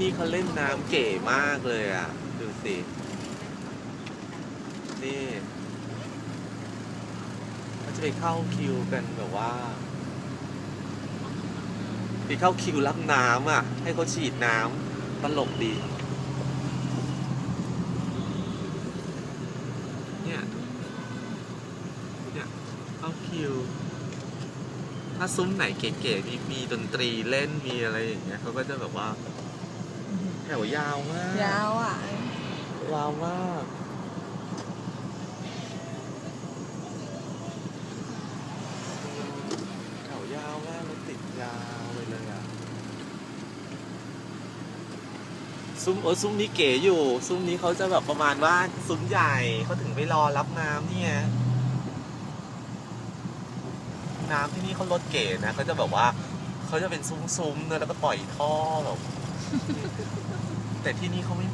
นี่เขาเล่นน้ำเก๋มากเลยอะ ดูสิ นี่เขาจะไปเข้าคิวกันแบบว่าไปเข้าคิวรับน้ำอะ ให้เขาฉีดน้ำตลกดีเนี่ยเนี่ยเข้าคิว ถ้าซุ้มไหนเก๋ๆมีมีดนตรีเล่นมีอะไรอย่างเงี้ยเขาก็จะแบบว่า ถวยาวมาก ยาวอะ ยาวมาก แถวยาวมากรถติดยาวไปเลยอะ ซุ้มเออซุ้มนี้เก๋อยู่ ซุ้มนี้เขาจะแบบประมาณว่าซุ้มใหญ่เขาถึงไปรอรับน้ำเนี่ยน้ำที่นี่เขาลดเก๋นะเขาจะแบบว่าเขาจะเป็นซุ้มๆเนอะแล้วก็ปล่อยท่อแบบ แต่ที่นี่เขาไม่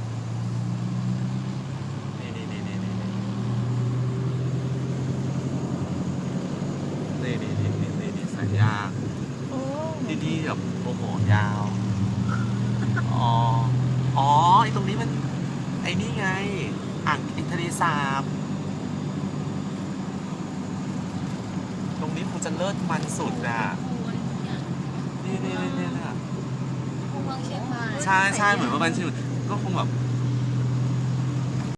นี่นี่นี่นี่นี่นี่นี่นี่นี่นี่นี่สายยางโอ้ที่นี่แบบโอ้โหยาว อ๋อ อ๋อไอตรงนี้มัน ไอนี่ไง อ่างไอทะเลสาบ ตรงนี้คงจะเลิศมันสุดอะ นี่นี่นี่นี่นะ เมืองเชียง ใช่ใช่เหมือนว่าบัญชีก็คงแบบ